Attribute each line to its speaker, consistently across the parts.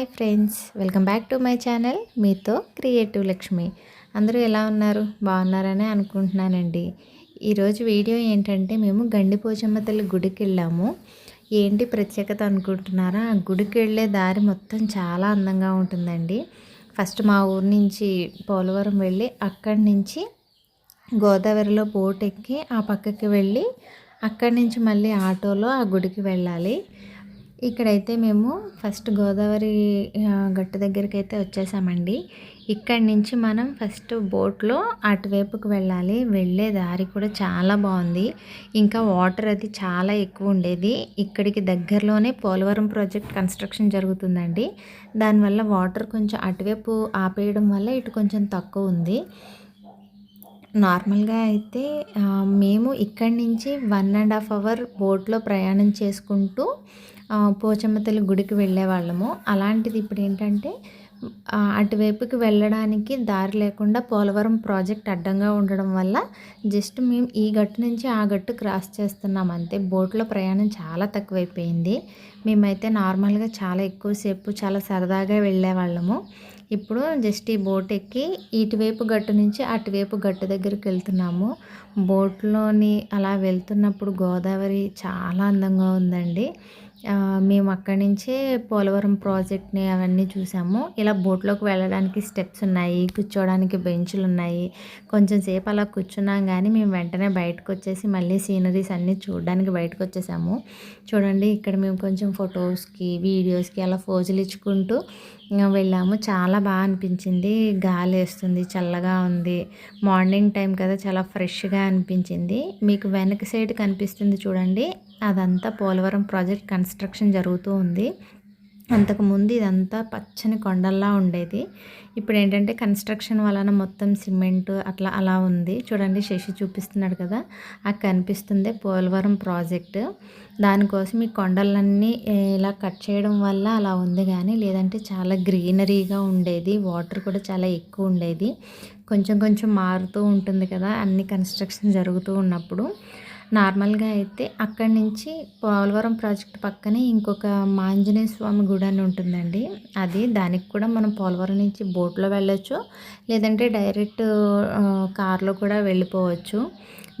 Speaker 1: hi friends welcome back to my channel మీతో creative Lakshmi అందరూ ఎలా ఉన్నారు బాగున్నారని అనుకుంటున్నానండి ఈరోజు వీడియో ఏంటంటే మేము గండిపోచమ్మ తల్లి గుడికి వెళ్ళాము ఏంటి ప్రత్యేకత అనుకుంటున్నారా ఆ గుడికి వెళ్ళే దారి మొత్తం చాలా అందంగా ఉంటుందండి ఫస్ట్ మా ఊరు నుంచి పోలవరం వెళ్ళి అక్కడి నుంచి గోదావరిలో బోట్ ఎక్కి ఆ పక్కకి వెళ్ళి అక్కడి నుంచి మళ్ళీ ఆటోలో ఆ గుడికి వెళ్ళాలి ఇక్కడైతే మేము ఫస్ట్ గోదావరి గట్టు దగ్గరికి అయితే వచ్చేసామండి ఇక్కడి నుంచి మనం ఫస్ట్ బోట్లో అటువైపుకి వెళ్ళాలి వెళ్ళే దారి కూడా చాలా బాగుంది ఇంకా వాటర్ అది చాలా ఎక్కువ ఉండేది ఇక్కడికి దగ్గరలోనే పోలవరం ప్రాజెక్ట్ కన్స్ట్రక్షన్ జరుగుతుందండి దానివల్ల వాటర్ కొంచెం అటువైపు ఆపేయడం వల్ల ఇటు కొంచెం తక్కువ ఉంది నార్మల్గా అయితే మేము ఇక్కడి నుంచి వన్ అండ్ హాఫ్ అవర్ బోట్లో ప్రయాణం చేసుకుంటూ పోచమ్మ తల్లి గుడికి వెళ్ళేవాళ్ళము అలాంటిది ఇప్పుడు ఏంటంటే అటువైపుకి వెళ్ళడానికి దారి లేకుండా పోలవరం ప్రాజెక్ట్ అడ్డంగా ఉండడం వల్ల జస్ట్ మేము ఈ గట్టు నుంచి ఆ గట్టు క్రాస్ చేస్తున్నాం అంతే బోట్లో ప్రయాణం చాలా తక్కువైపోయింది మేమైతే నార్మల్గా చాలా ఎక్కువసేపు చాలా సరదాగా వెళ్ళేవాళ్ళము ఇప్పుడు జస్ట్ ఈ బోట్ ఎక్కి ఇటువైపు గట్టు నుంచి అటువైపు గట్టు దగ్గరికి వెళ్తున్నాము బోట్లోని అలా వెళ్తున్నప్పుడు గోదావరి చాలా అందంగా ఉందండి మేము అక్కడి నుంచే పోలవరం ప్రాజెక్ట్ని అవన్నీ చూసాము ఇలా బోట్లోకి వెళ్ళడానికి స్టెప్స్ ఉన్నాయి కూర్చోడానికి బెంచులు ఉన్నాయి కొంచెం సేపు అలా కూర్చున్నాం కానీ మేము వెంటనే బయటకు వచ్చేసి మళ్ళీ సీనరీస్ అన్నీ చూడడానికి బయటకు వచ్చేసాము చూడండి ఇక్కడ మేము కొంచెం ఫొటోస్కి వీడియోస్కి అలా ఫోజులు ఇచ్చుకుంటూ వెళ్ళాము చాలా బాగా అనిపించింది గాలి వేస్తుంది చల్లగా ఉంది మార్నింగ్ టైం కదా చాలా ఫ్రెష్గా అనిపించింది మీకు వెనక సైడ్ కనిపిస్తుంది చూడండి అదంతా పోలవరం ప్రాజెక్ట్ కన్స్ట్రక్షన్ జరుగుతూ ఉంది అంతకుముందు ఇదంతా పచ్చని కొండల్లా ఉండేది ఇప్పుడు ఏంటంటే కన్స్ట్రక్షన్ వలన మొత్తం సిమెంట్ అట్లా అలా ఉంది చూడండి శశి చూపిస్తున్నాడు కదా ఆ కనిపిస్తుంది పోలవరం ప్రాజెక్టు దానికోసం ఈ కొండలన్నీ ఇలా కట్ చేయడం వల్ల అలా ఉంది కానీ లేదంటే చాలా గ్రీనరీగా ఉండేది వాటర్ కూడా చాలా ఎక్కువ ఉండేది కొంచెం కొంచెం మారుతూ ఉంటుంది కదా అన్ని కన్స్ట్రక్షన్ జరుగుతూ ఉన్నప్పుడు నార్మల్గా అయితే అక్కడి నుంచి పోలవరం ప్రాజెక్ట్ పక్కనే ఇంకొక మాంజనేయ స్వామి గుడి అని ఉంటుందండి అది దానికి కూడా మనం పోలవరం నుంచి బోట్లో వెళ్ళొచ్చు లేదంటే డైరెక్ట్ కార్లో కూడా వెళ్ళిపోవచ్చు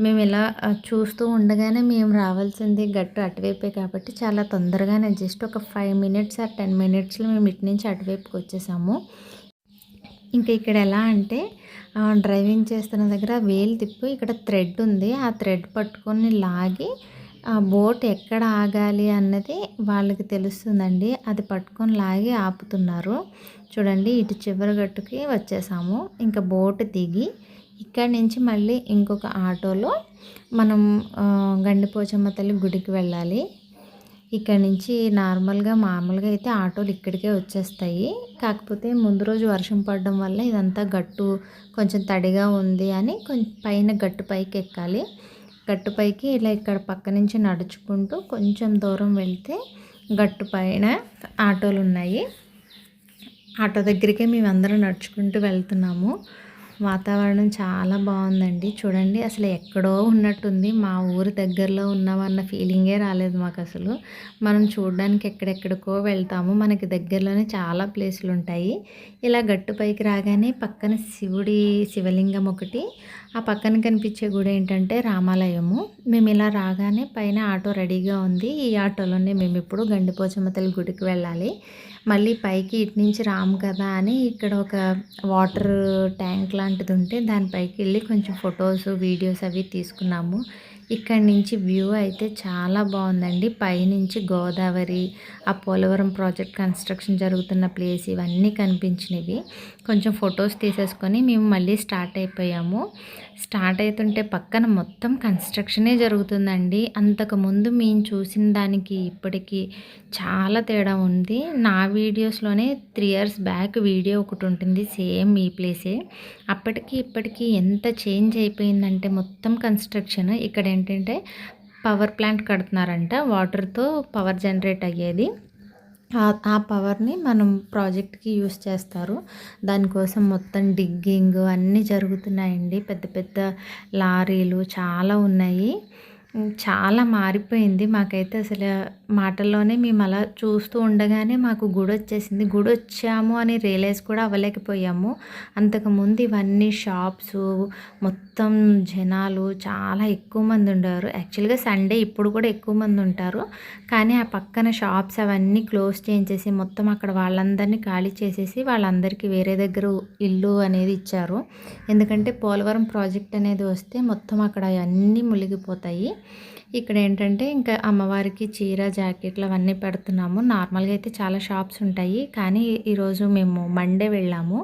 Speaker 1: మేము ఇలా చూస్తూ ఉండగానే మేము రావాల్సింది గట్టు అటువైపే కాబట్టి చాలా తొందరగానే జస్ట్ ఒక ఫైవ్ మినిట్స్ ఆ టెన్ మినిట్స్లో మేము ఇటు నుంచి అటువైపుకి వచ్చేసాము ఇంకా ఇక్కడ ఎలా అంటే డ్రైవింగ్ చేస్తున్న దగ్గర వేలు తిప్పి ఇక్కడ థ్రెడ్ ఉంది ఆ థ్రెడ్ పట్టుకొని లాగి ఆ బోట్ ఎక్కడ ఆగాలి అన్నది వాళ్ళకి తెలుస్తుందండి అది పట్టుకొని లాగి ఆపుతున్నారు చూడండి ఇటు చివరి గట్టుకి వచ్చేసాము ఇంకా బోట్ దిగి ఇక్కడ నుంచి మళ్ళీ ఇంకొక ఆటోలో మనం గండిపోచమ్మ తల్లి గుడికి వెళ్ళాలి ఇక్కడ నుంచి నార్మల్గా మామూలుగా అయితే ఆటోలు ఇక్కడికే వచ్చేస్తాయి కాకపోతే ముందు రోజు వర్షం పడడం వల్ల ఇదంతా గట్టు కొంచెం తడిగా ఉంది అని కొంచెం పైన గట్టు పైకి ఎక్కాలి గట్టు పైకి ఇలా ఇక్కడ పక్క నుంచి నడుచుకుంటూ కొంచెం దూరం వెళ్తే గట్టు పైన ఆటోలు ఉన్నాయి ఆటో దగ్గరికే మేమందరం నడుచుకుంటూ వెళ్తున్నాము వాతావరణం చాలా బాగుందండి చూడండి అసలు ఎక్కడో ఉన్నట్టుంది మా ఊరు దగ్గరలో ఉన్నామన్న ఫీలింగే రాలేదు మాకు అసలు మనం చూడడానికి ఎక్కడెక్కడికో వెళ్తాము మనకి దగ్గరలోనే చాలా ప్లేసులు ఉంటాయి ఇలా గట్టు పైకి రాగానే పక్కన శివుడి శివలింగం ఒకటి ఆ పక్కన కనిపించే గుడి ఏంటంటే రామాలయము మేము ఇలా రాగానే పైన ఆటో రెడీగా ఉంది ఈ ఆటోలోనే మేము ఇప్పుడు గండిపోచమ్మ తల్లి గుడికి వెళ్ళాలి మళ్ళీ పైకి ఇటు నుంచి రాము కదా అని ఇక్కడ ఒక వాటర్ ట్యాంక్ లాంటిది ఉంటే దానిపైకి వెళ్ళి కొంచెం ఫొటోస్ వీడియోస్ అవి తీసుకున్నాము ఇక్కడ నుంచి వ్యూ అయితే చాలా బాగుందండి పైనుంచి గోదావరి ఆ పోలవరం ప్రాజెక్ట్ కన్స్ట్రక్షన్ జరుగుతున్న ప్లేస్ ఇవన్నీ కనిపించినవి కొంచెం ఫొటోస్ తీసేసుకొని మేము మళ్ళీ స్టార్ట్ అయిపోయాము స్టార్ట్ అవుతుంటే పక్కన మొత్తం కన్స్ట్రక్షనే జరుగుతుందండి అంతకుముందు మేము చూసిన దానికి ఇప్పటికీ చాలా తేడా ఉంది నా వీడియోస్లోనే త్రీ ఇయర్స్ బ్యాక్ వీడియో ఒకటి ఉంటుంది సేమ్ ఈ ప్లేసే అప్పటికి ఇప్పటికీ ఎంత చేంజ్ అయిపోయిందంటే మొత్తం కన్స్ట్రక్షన్ ఇక్కడ ఏంటంటే పవర్ ప్లాంట్ కడుతున్నారంట వాటర్తో పవర్ జనరేట్ అయ్యేది ఆ పవర్ని మనం ప్రాజెక్ట్కి యూస్ చేస్తారు దానికోసం మొత్తం డిగ్గింగ్ అన్నీ జరుగుతున్నాయండి పెద్ద పెద్ద లారీలు చాలా ఉన్నాయి చాలా మారిపోయింది మాకైతే అసలు మాటల్లోనే మేము అలా చూస్తూ ఉండగానే మాకు గుడి వచ్చేసింది గుడి వచ్చాము అని రియలైజ్ కూడా అవ్వలేకపోయాము అంతకుముందు ఇవన్నీ షాప్స్ మొత్తం జనాలు చాలా ఎక్కువ మంది ఉండేవారు యాక్చువల్గా సండే ఇప్పుడు కూడా ఎక్కువ మంది ఉంటారు కానీ ఆ పక్కన షాప్స్ అవన్నీ క్లోజ్ చేయించేసి మొత్తం అక్కడ వాళ్ళందరినీ ఖాళీ చేసేసి వాళ్ళందరికీ వేరే దగ్గర ఇల్లు అనేది ఇచ్చారు ఎందుకంటే పోలవరం ప్రాజెక్ట్ అనేది వస్తే మొత్తం అక్కడ అన్నీ మునిగిపోతాయి ఇక్కడ ఏంటంటే ఇంకా అమ్మవారికి చీర జాకెట్లు అవన్నీ పెడుతున్నాము నార్మల్గా అయితే చాలా షాప్స్ ఉంటాయి కానీ ఈరోజు మేము మండే వెళ్ళాము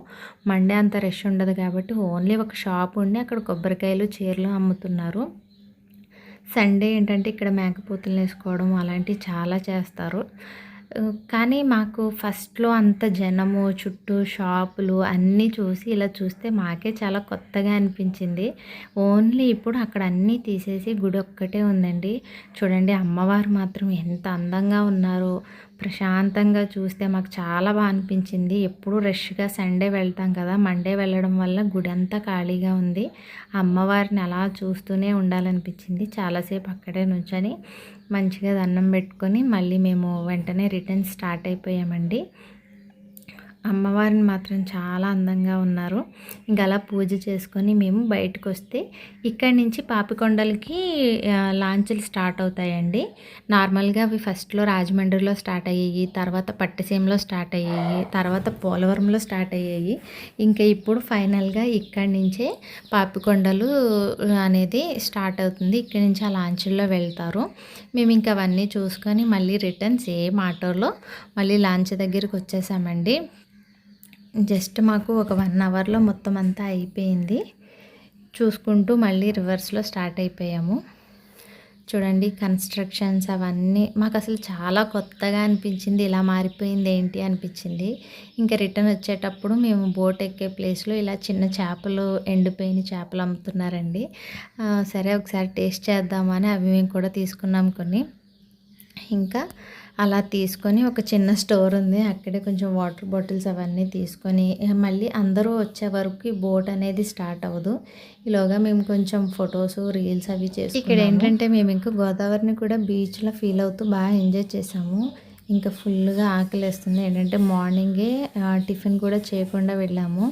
Speaker 1: మండే అంత రష్ ఉండదు కాబట్టి ఓన్లీ ఒక షాప్ ఉండి అక్కడ కొబ్బరికాయలు చీరలు అమ్ముతున్నారు సండే ఏంటంటే ఇక్కడ మేకపోతులు వేసుకోవడం అలాంటివి చాలా చేస్తారు కానీ మాకు ఫస్ట్లో అంత జనము చుట్టూ షాపులు అన్నీ చూసి ఇలా చూస్తే మాకే చాలా కొత్తగా అనిపించింది ఓన్లీ ఇప్పుడు అక్కడ అన్నీ తీసేసి గుడి ఒక్కటే ఉందండి చూడండి అమ్మవారు మాత్రం ఎంత అందంగా ఉన్నారో ప్రశాంతంగా చూస్తే మాకు చాలా బాగా అనిపించింది ఎప్పుడు రష్గా సండే వెళ్తాం కదా మండే వెళ్ళడం వల్ల గుడి అంతా ఖాళీగా ఉంది అమ్మవారిని అలా చూస్తూనే ఉండాలనిపించింది చాలాసేపు అక్కడే నుంచొని మంచిగా దండం పెట్టుకొని మళ్ళీ మేము వెంటనే రిటర్న్ స్టార్ట్ అయిపోయామండి అమ్మవారిని మాత్రం చాలా అందంగా ఉన్నారు ఇంకా అలా పూజ చేసుకొని మేము బయటకు వస్తే ఇక్కడి నుంచి పాపికొండలకి లాంచ్లు స్టార్ట్ అవుతాయండి నార్మల్గా అవి ఫస్ట్లో రాజమండ్రిలో స్టార్ట్ అయ్యాయి తర్వాత పట్టిసీమలో స్టార్ట్ అయ్యాయి తర్వాత పోలవరంలో స్టార్ట్ అయ్యాయి ఇంకా ఇప్పుడు ఫైనల్గా ఇక్కడి నుంచే పాపికొండలు అనేది స్టార్ట్ అవుతుంది ఇక్కడి నుంచి ఆ లాంచ్ల్లో వెళ్తారు మేము ఇంకా అవన్నీ చూసుకొని మళ్ళీ రిటర్న్ సేమ్ ఆటోలో మళ్ళీ లాంచ్ దగ్గరికి వచ్చేసామండి జస్ట్ మాకు ఒక వన్ అవర్లో మొత్తం అంతా అయిపోయింది చూసుకుంటూ మళ్ళీ రివర్స్లో స్టార్ట్ అయిపోయాము చూడండి కన్స్ట్రక్షన్స్ అవన్నీ మాకు అసలు చాలా కొత్తగా అనిపించింది ఇలా మారిపోయింది ఏంటి అనిపించింది ఇంకా రిటర్న్ వచ్చేటప్పుడు మేము బోట్ ఎక్కే ప్లేస్లో ఇలా చిన్న చేపలు ఎండిపోయిన చేపలు అమ్ముతున్నారండి సరే ఒకసారి టేస్ట్ చేద్దామని అవి మేము కూడా తీసుకున్నాం కొన్ని ఇంకా అలా తీసుకొని ఒక చిన్న స్టోర్ ఉంది అక్కడే కొంచెం వాటర్ బాటిల్స్ అవన్నీ తీసుకొని మళ్ళీ అందరూ వచ్చే వరకు బోట్ అనేది స్టార్ట్ అవ్వదు ఈలోగా మేము కొంచెం ఫొటోస్ రీల్స్ అవి చేసి ఇక్కడ ఏంటంటే మేము ఇంకా గోదావరిని కూడా బీచ్లో ఫీల్ అవుతూ బాగా ఎంజాయ్ చేసాము ఇంకా ఫుల్గా వేస్తుంది ఏంటంటే మార్నింగే టిఫిన్ కూడా చేయకుండా వెళ్ళాము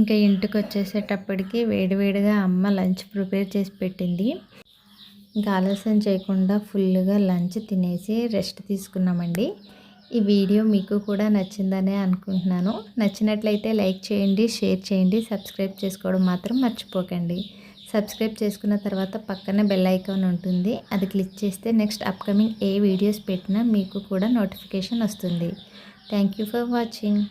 Speaker 1: ఇంకా ఇంటికి వచ్చేసేటప్పటికి వేడివేడిగా అమ్మ లంచ్ ప్రిపేర్ చేసి పెట్టింది ఇంకా ఆలస్యం చేయకుండా ఫుల్గా లంచ్ తినేసి రెస్ట్ తీసుకున్నామండి ఈ వీడియో మీకు కూడా నచ్చిందనే అనుకుంటున్నాను నచ్చినట్లయితే లైక్ చేయండి షేర్ చేయండి సబ్స్క్రైబ్ చేసుకోవడం మాత్రం మర్చిపోకండి సబ్స్క్రైబ్ చేసుకున్న తర్వాత పక్కన బెల్ ఐకాన్ ఉంటుంది అది క్లిక్ చేస్తే నెక్స్ట్ అప్కమింగ్ ఏ వీడియోస్ పెట్టినా మీకు కూడా నోటిఫికేషన్ వస్తుంది థ్యాంక్ ఫర్ వాచింగ్